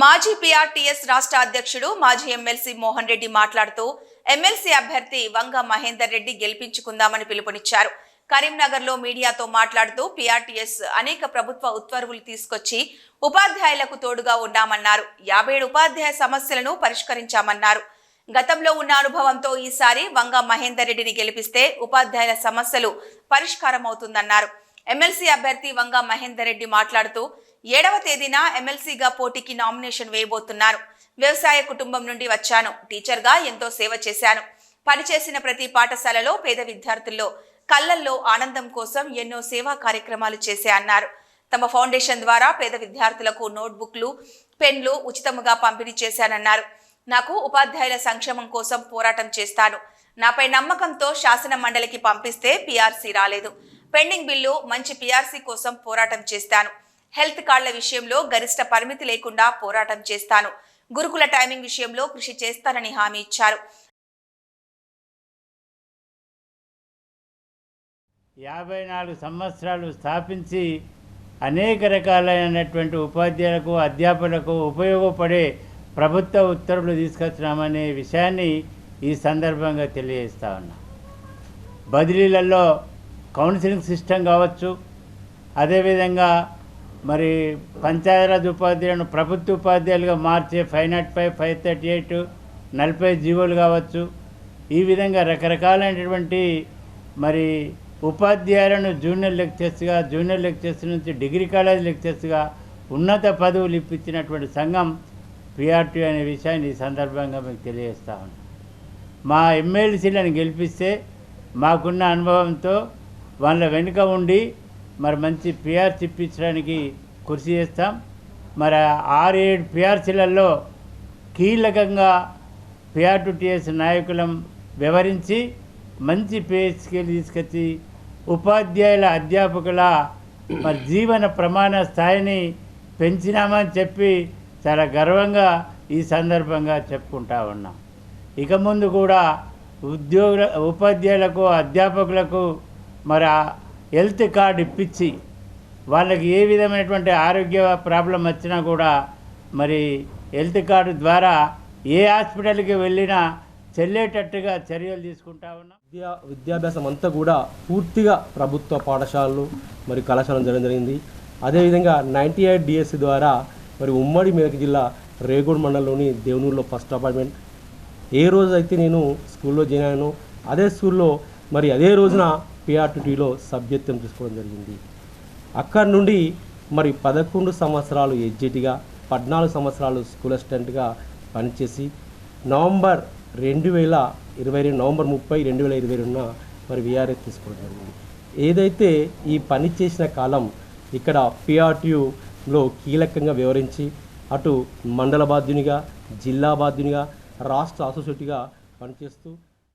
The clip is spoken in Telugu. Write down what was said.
మాజీ పీఆర్టీఎస్ రాష్ట్ర అధ్యక్షుడు మాజీ ఎమ్మెల్సీ మోహన్ రెడ్డి మాట్లాడుతూ ఎమ్మెల్సీ అభ్యర్థి వంగ మహేందర్ రెడ్డి గెలిపించుకుందామని పిలుపునిచ్చారు. కరీంనగర్లో మీడియాతో మాట్లాడుతూ పీఆర్టీఎస్ అనేక ప్రభుత్వ ఉత్తర్వులు తీసుకొచ్చి ఉపాధ్యాయులకు తోడుగా ఉన్నామన్నారు. యాభై ఏడు ఉపాధ్యాయ సమస్యలను పరిష్కరించామన్నారు. గతంలో ఉన్న అనుభవంతో ఈసారి వంగ మహేందర్ రెడ్డిని గెలిపిస్తే ఉపాధ్యాయుల సమస్యలు పరిష్కారం అవుతుందన్నారు ఎమ్మెల్సీ అభ్యర్థి వంగ మహేందర్ రెడ్డి మాట్లాడుతూ ఏడవ తేదీన ఎమ్మెల్సీగా పోటీకి నామినేషన్ వేయబోతున్నారు. వ్యవసాయ కుటుంబం నుండి వచ్చాను. టీచర్గా ఎంతో సేవ చేశాను. పనిచేసిన ప్రతి పాఠశాలలో పేద విద్యార్థుల్లో కళ్ళల్లో ఆనందం కోసం ఎన్నో సేవా కార్యక్రమాలు చేసే అన్నారు. తమ ఫౌండేషన్ ద్వారా పేద విద్యార్థులకు నోట్బుక్లు పెన్లు ఉచితముగా పంపిణీ చేశానన్నారు. నాకు ఉపాధ్యాయుల సంక్షేమం కోసం పోరాటం చేస్తాను. నాపై నమ్మకంతో శాసన మండలికి పంపిస్తే పీఆర్సీ రాలేదు. పెండింగ్ బిల్లు మంచి పీఆర్సీ కోసం పోరాటం చేస్తాను. హెల్త్ కార్డుల విషయంలో గరిష్ట పరిమితి లేకుండా పోరాటం చేస్తాను. గురుకుల టైమింగ్ విషయంలో కృషి చేస్తానని హామీ ఇచ్చారు. యాభై నాలుగు సంవత్సరాలు స్థాపించి అనేక రకాలైనటువంటి ఉపాధ్యాయులకు అధ్యాపకులకు ఉపయోగపడే ప్రభుత్వ ఉత్తర్వులు తీసుకొచ్చినామనే విషయాన్ని ఈ సందర్భంగా తెలియజేస్తా ఉన్నా. బదిలీలలో కౌన్సిలింగ్ సిస్టమ్ కావచ్చు అదేవిధంగా మరి పంచాయతీరాజ్ ఉపాధ్యాయులను ప్రభుత్వ ఉపాధ్యాయులుగా మార్చే five naught five five thirty eight నలభై జీవోలు కావచ్చు. ఈ విధంగా రకరకాలైనటువంటి మరి ఉపాధ్యాయులను జూనియర్ లెక్చర్స్గా జూనియర్ లెక్చర్స్ నుంచి డిగ్రీ కాలేజ్ లెక్చర్స్గా ఉన్నత పదవులు ఇప్పించినటువంటి సంఘం పిఆర్టీ అనే విషయాన్ని ఈ సందర్భంగా మీకు తెలియజేస్తా ఉన్నాను. మా ఎమ్మెల్సీలను గెలిపిస్తే మాకున్న అనుభవంతో వాళ్ళ వెనుక ఉండి మరి మంచి పిఆర్సీ ఇప్పించడానికి కృషి చేస్తాం. మరి ఆరు ఏడు పిఆర్సీలలో కీలకంగా పిఆర్ టు టీఎస్ నాయకులం వివరించి మంచి పేస్కేలు తీసుకొచ్చి ఉపాధ్యాయుల అధ్యాపకుల మరి జీవన ప్రమాణ స్థాయిని పెంచినామని చెప్పి చాలా గర్వంగా ఈ సందర్భంగా చెప్పుకుంటా ఉన్నాం. ఇక ముందు కూడా ఉద్యోగుల ఉపాధ్యాయులకు అధ్యాపకులకు మరి హెల్త్ కార్డు ఇప్పించి వాళ్ళకి ఏ విధమైనటువంటి ఆరోగ్య ప్రాబ్లం వచ్చినా కూడా మరి హెల్త్ కార్డు ద్వారా ఏ హాస్పిటల్కి వెళ్ళినా చెల్లేటట్టుగా చర్యలు తీసుకుంటా ఉన్నాం. విద్యా విద్యాభ్యాసం అంతా కూడా పూర్తిగా ప్రభుత్వ పాఠశాలలు మరి కళాశాలలు జరగడం జరిగింది. అదేవిధంగా నైంటీ ఎయిట్ డిఎస్సి ద్వారా మరి ఉమ్మడి మెదక్ జిల్లా రేగూడ్ మండలంలోని దేవునూరులో ఫస్ట్ అపార్ట్మెంట్. ఏ రోజు అయితే నేను స్కూల్లో జాయిన్ అదే స్కూల్లో మరి అదే రోజున పిఆర్టీటీలో సభ్యత్వం తీసుకోవడం జరిగింది. అక్కడి నుండి మరి పదకొండు సంవత్సరాలు ఎడ్జిటిగా పద్నాలుగు సంవత్సరాలు స్కూల్ అసిస్టెంట్గా పనిచేసి నవంబర్ రెండు వేల ఇరవై రెండు నవంబర్ ముప్పై రెండు వేల ఇరవై రెండున మరి విఆర్ఎస్ తీసుకోవడం జరిగింది. ఏదైతే ఈ పని చేసిన కాలం ఇక్కడ పిఆర్టీయులో కీలకంగా వివరించి అటు మండల బాధ్యునిగా జిల్లా బాధ్యునిగా రాష్ట్ర అసోసియేట్గా పనిచేస్తూ